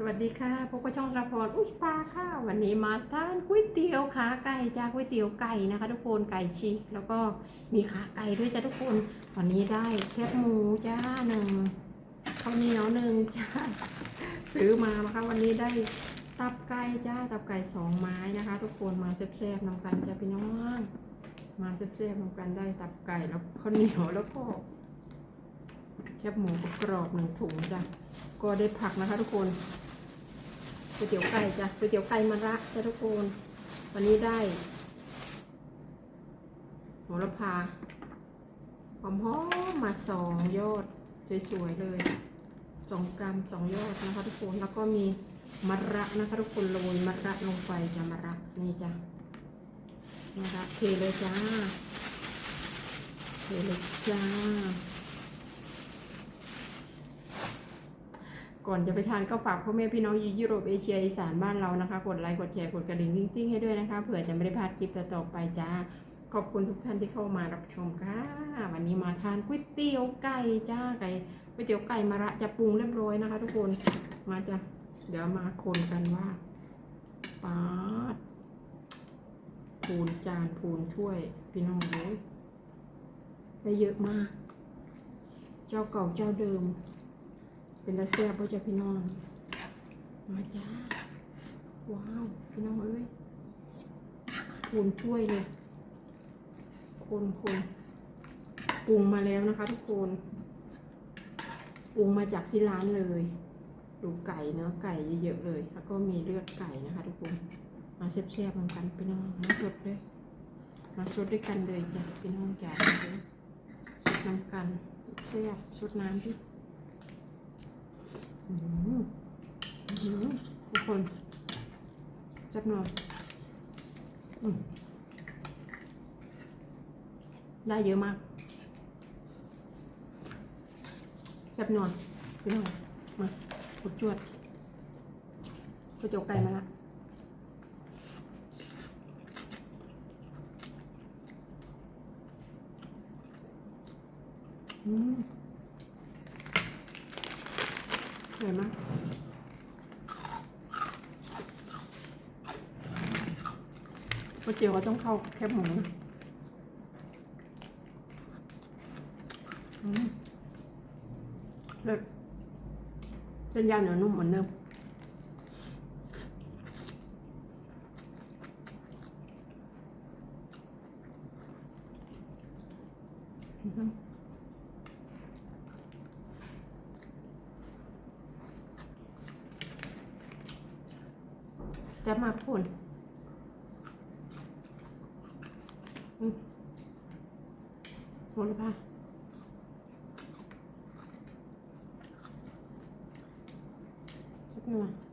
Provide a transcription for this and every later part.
สวัสดีค่ะพบกับช่องระพรอุ้ยปลาค่ะ วันนี้มาทานก๋วยเตี๋ยวขาไก่จ้าก๋วยเตี๋ยวไก่นะคะ ทุกคนไก่ชีกแล้วก็มีขาไก่ด้วยจ้าทุกคนวันนี้ได้แคบหมูจ้าหนึ่งข้าวเหนียวหนึ่งจ้าซื้อมานะคะวันนี้ได้ตับไก่จ้าตับไก่สองไม้นะคะ ทุกคนมาแซ่บๆนำกันจ้าพี่น้องมาแซ่บๆนำกันได้ตับไก่แล้วข้าวเหนียวแล้วก็แคบหมูกรอบหนึ่งถุงจ้ะก็ได้ผักนะคะทุกคน ก๋วยเตี๋ยวไก่จ้ะก๋วยเตี๋ยวไก่มะระจ้ะทุกคนวันนี้ได้โหระพาหอมหอมมาสองยอดสวยๆเลยสองกรัมสองยอดนะคะทุกคนแล้วก็มีมะระนะคะทุกคนโรยมะระลงไปจ้ะมะระนี่จ้ะมะระเทเลยจ้าเทเลยจ้า ก่อนจะไปทานก็ฝากพ่อแม่พี่น้องยุโรปเอเชียอีสานบ้านเรานะคะ กดไลค์กดแชร์กดกระดิ่งติ้งให้ด้วยนะคะ เผื่อจะไม่ได้พลาดคลิปต่อไปจ้า ขอบคุณทุกท่านที่เข้ามารับชมค่ะ วันนี้มาทานก๋วยเตี๋ยวไก่จ้าไก่ก๋วยเตี๋ยวไก่มาระจะปรุงเรียบร้อยนะคะ ทุกคนมาจ้ะเดี๋ยวมาคนกันว่าปาดพูนจานพูนถ้วย พี่น้องเลยได้เยอะมาก เจ้าเก่าเจ้าเดิม เป็นตาแซ่บพ่อจ้าพี่น้อง มาจ้า ว้าว พี่น้องเอ้ยคูณช่วยเลยคนคนปรุงมาแล้วนะคะ ทุกคนปรุงมาจากที่ร้านเลย ดูไก่เนื้อไก่เยอะๆเลย แล้วก็มีเลือดไก่นะคะ ทุกคนมาแซ่บๆเหมือนกันพี่น้องมาสดด้วยมาสดด้วยกันเลยจ้ะพี่น้องจ๋าเลยสดน้ำกันแซ่บสดน้ำพี่ ทุกคนจับหน่อยได้เยอะมากจับหน่อยพี่น้องมาปุดจวดก๋วยเตี๋ยวไก่มาละอืม อร่อยมากก๋วยเตี๋ยวก็ต้องเข้าแคบหมูนะเลิศเส้นยาเหนียวนุ่มเหมือนเดิมอือหือ จะมาพ่นอืมโหระพาสักหน่อย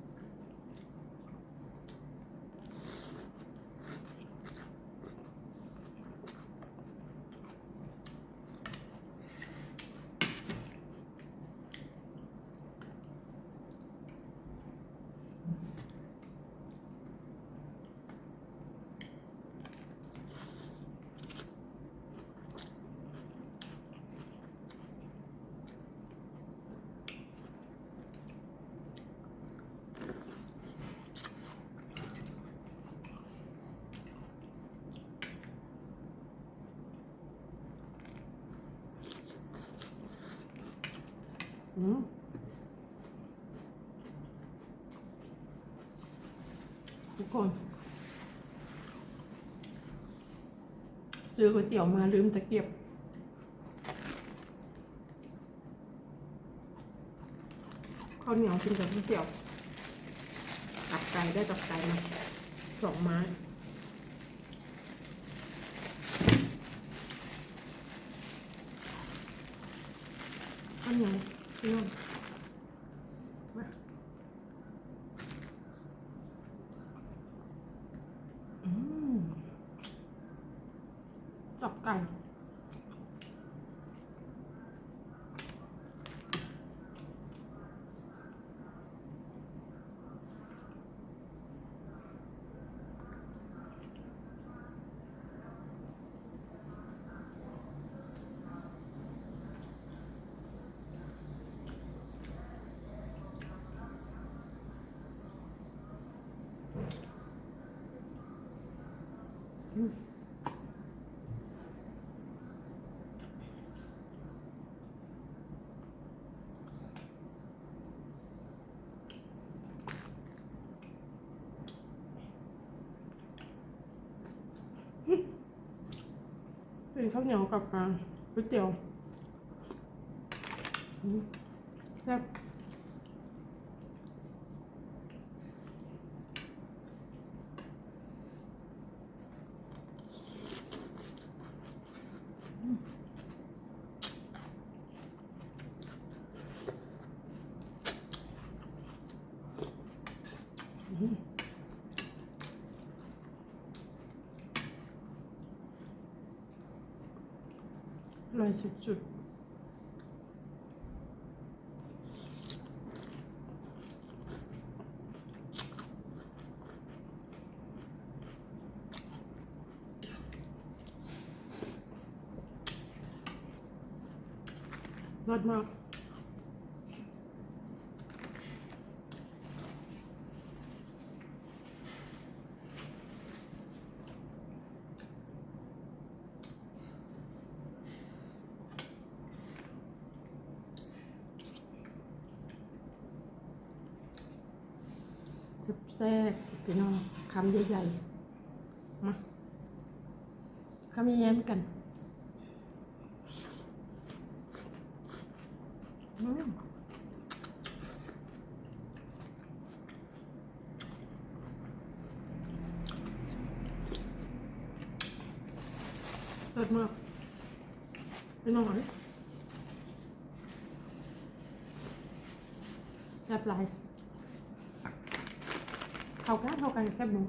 ทุกคน ซื้อก๋วยเตี๋ยวมาลืมตะเกียบข้าวเหนียวกินกับก๋วยเตี๋ยวตับไก่ได้ตับไก่มาสองไม้ข้าวเหนียว พี่น้องมาอืมจับไก่ อ นข้าวเหนียวกับอ่าก๋วยเตี๋ยวอืมแซ่บอ ร่อยสุดๆรสมาก แซ่บๆ พี่น้องคำใหญ่ๆมาคำแย้มๆกันอืมเลิศมากพี่น้องเอ๋ยแซ่บหลาย เข้ากันเข้ากันแซ่บหนู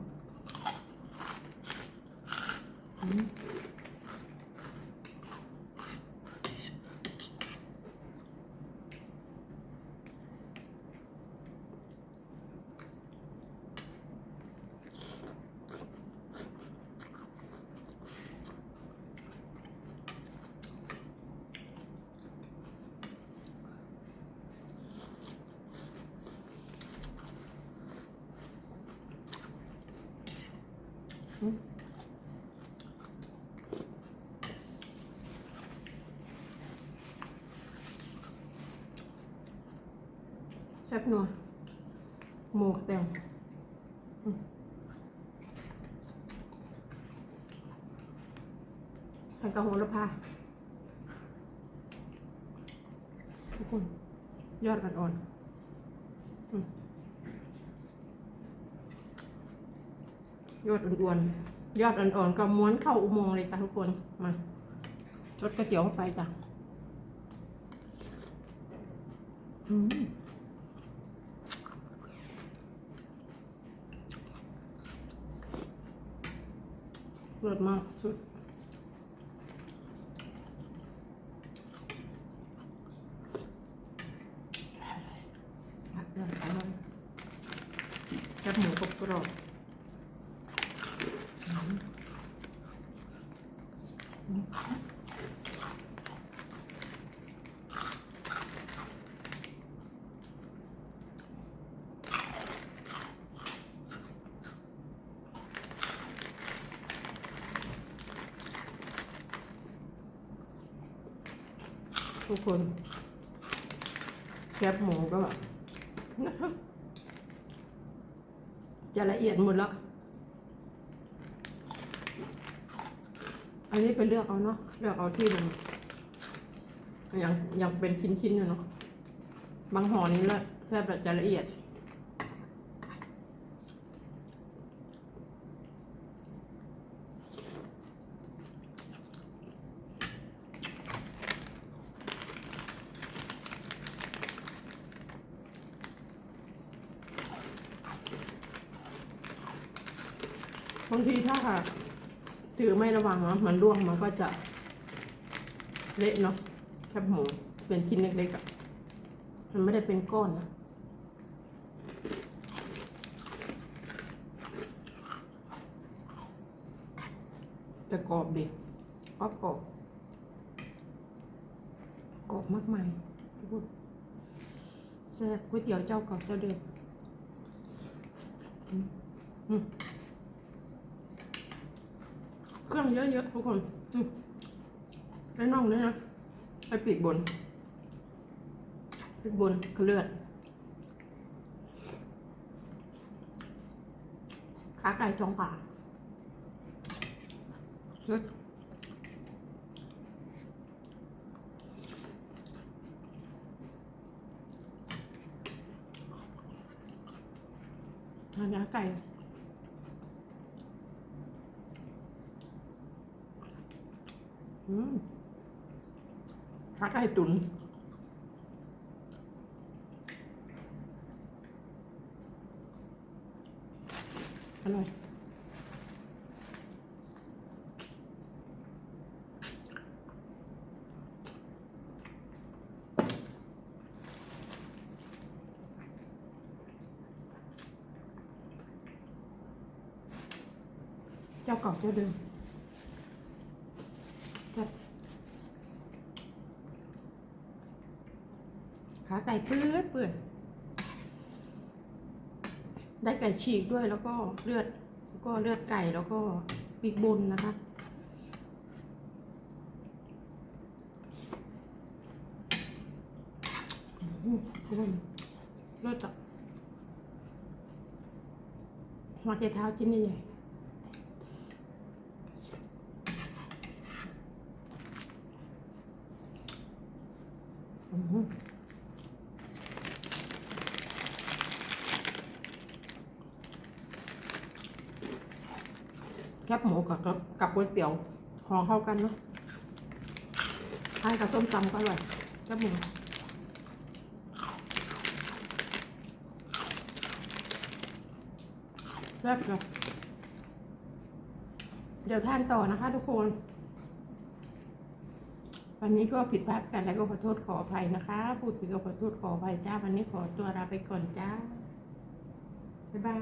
แซ่บนัวหมูกแตงอืมทานกระโหระพาทุกคนยอดอ่อนๆอืม ยอดอ่อนๆยอดอ่อนๆก็ม้วนเข้าอุโมงค์เลยจ้ะทุกคนมาจดก๋วยเตี๋ยวเข้าไปจ้ะอืมเลิศมากสุดอร่อยอร่อยแคบหมูกรอบกรอบอืมอืม ทุกคนแคบหมูก็จะละเอียดหมดแล้ว อันนี้ไปเลือกเอาเนาะ เลือกเอาที่มันยังยังเป็นชิ้นๆอยู่เนาะ บางห่อนี้ละแทบจะละเอียด บางทีถ้าถือไม่ระวังเนาะมันร่วงมันก็จะ เละเนาะแคบหมูเป็นชิ้นเล็กๆอะ่ะมันไม่ได้เป็นก้อนนะแต่กรอบดิกรอบกรอบกรอบมากมายทุกคนแซ่บก๋วยเตี๋ยวเจ้าเก่าเจ้าเดิมอืม เครื่องเยอะๆทุกคนไอ้น่องเนี่ยนะไอ้ปีกบนปีกบนคือเลือดขาไก่จองปากเลือดทานไก่ ขาไก่ตุ๋นอร่อยเจ้าเก่าเจ้าเดิมจัด ขาไก่เปื้อเปื่อยได้ไก่ฉีกด้วยแล้วก็เลือดแล้วก็เลือดไก่แล้วก็ปีกบนนะคะคุณเลือดจับหัวใจเท้าชิ้นใหญ่ๆอืม แคบหมูกับกับกับก๋วยเตี๋ยวหอเข้ากันเนาะทานกับส้มตำก็อร่อยแคบหมูแซ่บเลยเดี๋ยวทานต่อนะคะทุกคน วันนี้ก็ผิดพลาดกันแล้วก็ขอโทษขออภัยนะคะ พูดผิดก็ขอโทษขออภัยจ้า วันนี้ขอตัวลาไปก่อนจ้า บ๊ายบาย